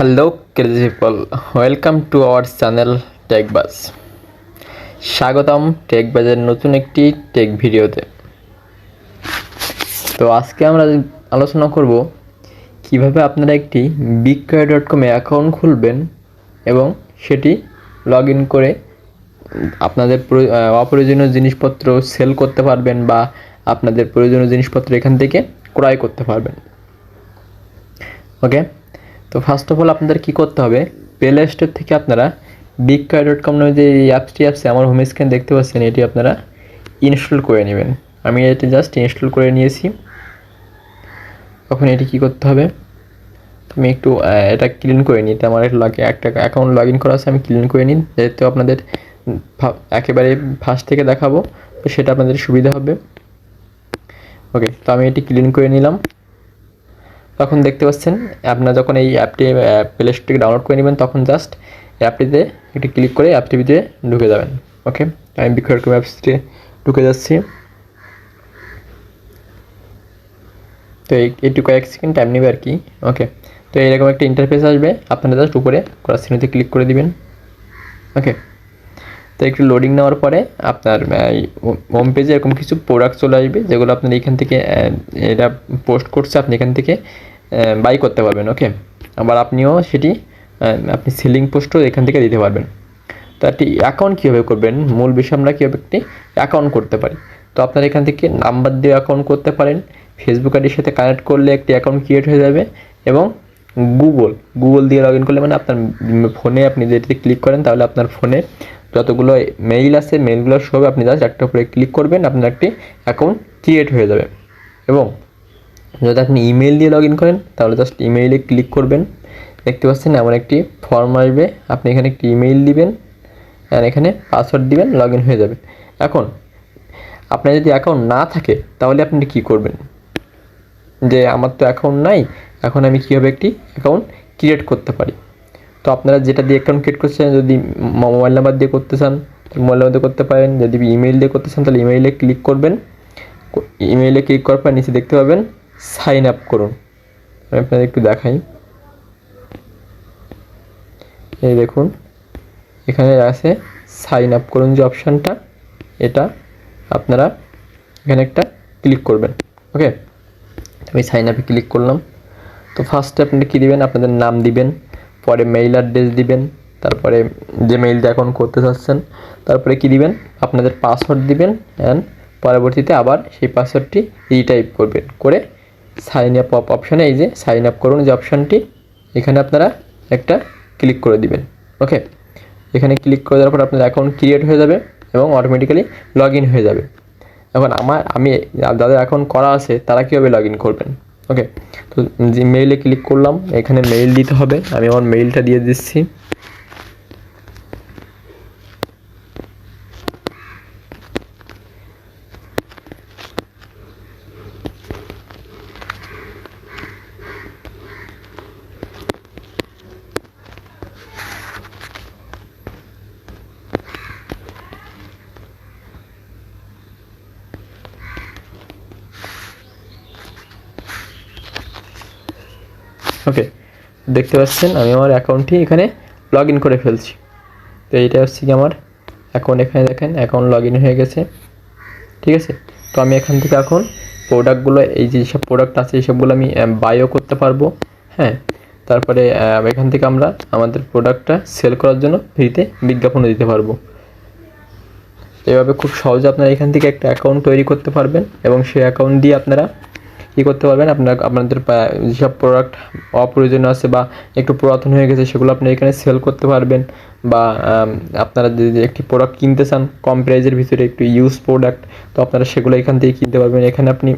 Hello crazy people welcome to our channel Techbaz স্বাগতম টেকবাজের নতুন একটি টেক ভিডিওতে তো আজকে আমরা আলোচনা করব কীভাবে আপনারা একটি বিক্রয় ডট কমে অ্যাকাউন্ট খুলবেন এবং সেটি লগ ইন করে আপনাদের অপ্রয়োজনীয় জিনিসপত্র সেল করতে পারবেন বা আপনাদের প্রয়োজনীয় জিনিসপত্র এখান থেকে ক্রয় করতে পারবেন। ওকে তো ফার্স্ট অফ অল আপনাদের কী করতে হবে? প্লে স্টোর থেকে আপনারা বিগকার ডট কম নামে যে অ্যাপসটি আছে, আমার হোম স্ক্রিন দেখতে পাচ্ছেন, এটি আপনারা ইনস্টল করে নেবেন। আমি এটি জাস্ট ইনস্টল করে নিয়েছি। তখন এটি কী করতে হবে? আমি একটু এটা ক্লিন করে নিই। আমার লাগে একটা অ্যাকাউন্ট লগ ইন করা আছে, আমি ক্লিন করে নিই। যেহেতু আপনাদের একেবারে ফার্স্ট থেকে দেখাবো, তো সেটা আপনাদের সুবিধা হবে। ওকে তো আমি এটি ক্লিন করে নিলাম। তখন দেখতে পাচ্ছেন, আপনার যখন এই অ্যাপটি প্লে স্টোর থেকে ডাউনলোড করে নেবেন, তখন জাস্ট অ্যাপটিতে একটি ক্লিক করে অ্যাপটিতে ঢুকে যাবেন ওকে আমি বিক্রয় অ্যাপসটি ঢুকে যাচ্ছি। তো একটু কয়েক সেকেন্ড টাইম নেবে আর কি ওকে তো এরকম একটা ইন্টারফেস আসবে, আপনারা জাস্ট উপরে ক্রস চিহ্নতে ক্লিক করে দিবেন ওকে তো একটু লোডিং নেওয়ার পরে আপনার হোম পেজে এরকম কিছু প্রোডাক্ট চলে আসবে যেগুলো আপনার এখান থেকে এটা পোস্ট করছে, আপনি এখান থেকে বাই করতে পারবেন ওকে আবার আপনিও সেটি আপনি সেলিং পোস্টও এখান থেকে দিতে পারবেন। তো একটি অ্যাকাউন্ট কীভাবে করবেন? মূল বিষয় আমরা কীভাবে একটি অ্যাকাউন্ট করতে পারি? তো আপনার এখান থেকে নাম্বার দিয়ে অ্যাকাউন্ট করতে পারেন। ফেসবুক আইডির সাথে কানেক্ট করলে একটি অ্যাকাউন্ট ক্রিয়েট হয়ে যাবে এবং গুগল গুগল দিয়ে লগ ইন করলে মানে আপনার ফোনে আপনি যেটিতে ক্লিক করেন, তাহলে আপনার ফোনে যতগুলো মেইল আছে মেইলগুলো সব আপনি জাস্ট একটা উপরে ক্লিক করবেন, আপনার একটি অ্যাকাউন্ট ক্রিয়েট হয়ে যাবে। এবং যদি আপনি ইমেল দিয়ে লগ ইন করেন, তাহলে জাস্ট ইমেইলে ক্লিক করবেন। দেখতে পাচ্ছেন এমন একটি ফর্ম আসবে, আপনি এখানে একটি ইমেইল দিবেন আর এখানে পাসওয়ার্ড দিবেন লগ হয়ে যাবে। এখন, আপনার যদি অ্যাকাউন্ট না থাকে, তাহলে আপনি কী করবেন? যে আমার তো অ্যাকাউন্ট নাই, এখন আমি কীভাবে একটি অ্যাকাউন্ট ক্রিয়েট করতে পারি? তো আপনারা যেটা দিয়ে অ্যাকাউন্ট ক্রিয়েট করছেন, যদি মোবাইল নাম্বার দিয়ে করতে চান মোবাইল নাম্বার দিয়ে করতে পারেন। যদি ইমেইল দিয়ে করতে চান, তাহলে ইমেইলে ক্লিক করবেন। ইমেইলে ক্লিক করার পর নিচে দেখতে পাবেন সাইন আপ করুন। আমি আপনাদের একটু দেখাই। এই দেখুন, এখানে আছে সাইন আপ করুন যে অপশানটা এটা আপনারা এখানে একটা ক্লিক করবেন ওকে আমি সাইন আপে ক্লিক করলাম। তো ফার্স্টে আপনারা কী দিবেন? আপনাদের নাম দিবেন। পরে মেইল অ্যাড্রেস দিবেন, তারপরে যে মেইলটা এখন করতে চাচ্ছেন, তারপরে কী দিবেন? আপনাদের পাসওয়ার্ড দিবেন অ্যান্ড পরবর্তীতে আবার সেই পাসওয়ার্ডটি রিটাইপ করবেন। করে সাইন আপ অপ অপশানে এই যে সাইন আপ করুন যে অপশানটি এখানে আপনারা একটা ক্লিক করে দিবেন। ওকে এখানে ক্লিক করে দেওয়ার পর আপনার অ্যাকাউন্ট ক্রিয়েট হয়ে যাবে এবং অটোমেটিক্যালি লগ হয়ে যাবে। এখন আমার, আমি, যাদের অ্যাকাউন্ট করা আছে, তারা কীভাবে লগ করবেন? ওকে তো যে মেইলে ক্লিক করলাম, এখানে মেইল দিতে হবে। আমি আমার মেইলটা দিয়ে দিচ্ছি। ওকে দেখতে পাচ্ছেন, আমি আমার অ্যাকাউন্টটি এখানে লগ ইন করে ফেলছি। তো এইটা হচ্ছে কি আমার অ্যাকাউন্ট এখানে দেখেন অ্যাকাউন্ট লগ ইন হয়ে গেছে। ঠিক আছে? তো আমি এখান থেকে এখন প্রোডাক্টগুলো এই যে সব প্রোডাক্ট আছে এইসবগুলো আমি বাইও করতে পারব। হ্যাঁ? তারপরে এখান থেকে আমরা আমাদের প্রোডাক্টটা সেল করার জন্য ফ্রিতে বিজ্ঞাপনও দিতে পারব। এভাবে খুব সহজে আপনারা এখান থেকে একটা অ্যাকাউন্ট তৈরি করতে পারবেন এবং সেই অ্যাকাউন্ট দিয়ে আপনারা কী করতে পারবেন? আপনার, আপনাদের যেসব প্রোডাক্ট অপ্রয়োজনীয় আছে বা একটু পুরাতন হয়ে গেছে, সেগুলো আপনি এখানে সেল করতে পারবেন বা আপনারা যদি একটি প্রোডাক্ট কিনতে চান, কম প্রাইজের ভিতরে একটু ইউজ প্রোডাক্ট তো আপনারা সেগুলো এখান থেকে কিনতে পারবেন। এখানে আপনি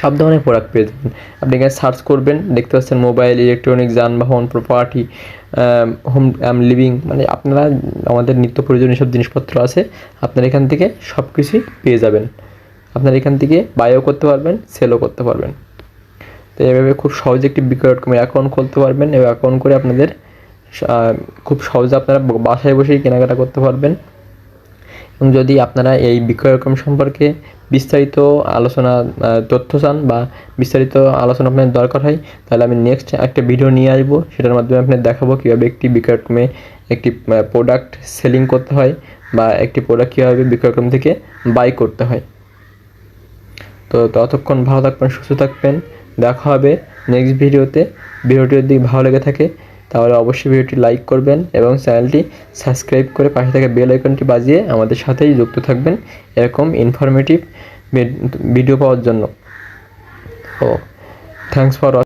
সব ধরনের প্রোডাক্ট পেয়ে যাবেন। আপনি এখানে সার্চ করবেন, দেখতে পাচ্ছেন মোবাইল ইলেকট্রনিক যানবাহন প্রপার্টি হোম অ্যাম লিভিং মানে আপনারা আমাদের নিত্য প্রয়োজনীয় সব জিনিসপত্র আছে, আপনারা এখান থেকে সব কিছুই পেয়ে যাবেন। আপনারা এখান থেকে বায়ও করতে পারবেন সেলও করতে পারবেন। তো এভাবে খুব সহজে একটি বিক্রয় ডট কমের অ্যাকাউন্ট খুলতে পারবেন এবং অ্যাকাউন্ট করে আপনাদের খুব সহজে আপনারা বাসায় বসেই কেনাকাটা করতে পারবেন। এবং যদি আপনারা এই বিক্রয়কম সম্পর্কে বিস্তারিত আলোচনা তথ্য চান বা বিস্তারিত আলোচনা আপনার দরকার হয়, তাহলে আমি নেক্সট একটা ভিডিও নিয়ে আসব। সেটার মাধ্যমে আপনার দেখাবো কীভাবে একটি বিক্রয়কমে একটি প্রোডাক্ট সেলিং করতে হয় বা একটি প্রোডাক্ট কীভাবে বিক্রয়কম থেকে বাই করতে হয়। তো ততক্ষণ ভালো থাকবেন, সুস্থ থাকবেন। দেখা হবে নেক্সট ভিডিওতে ভিডিওটি যদি ভালো লেগে থাকে, তাহলে অবশ্যই ভিডিওটি লাইক করবেন এবং চ্যানেলটি সাবস্ক্রাইব করে পাশে থাকা বেল আইকনটি বাজিয়ে আমাদের সাথেই যুক্ত থাকবেন এরকম ইনফরমেটিভ ভিডিও পাওয়ার জন্য। ও থ্যাংকস ফর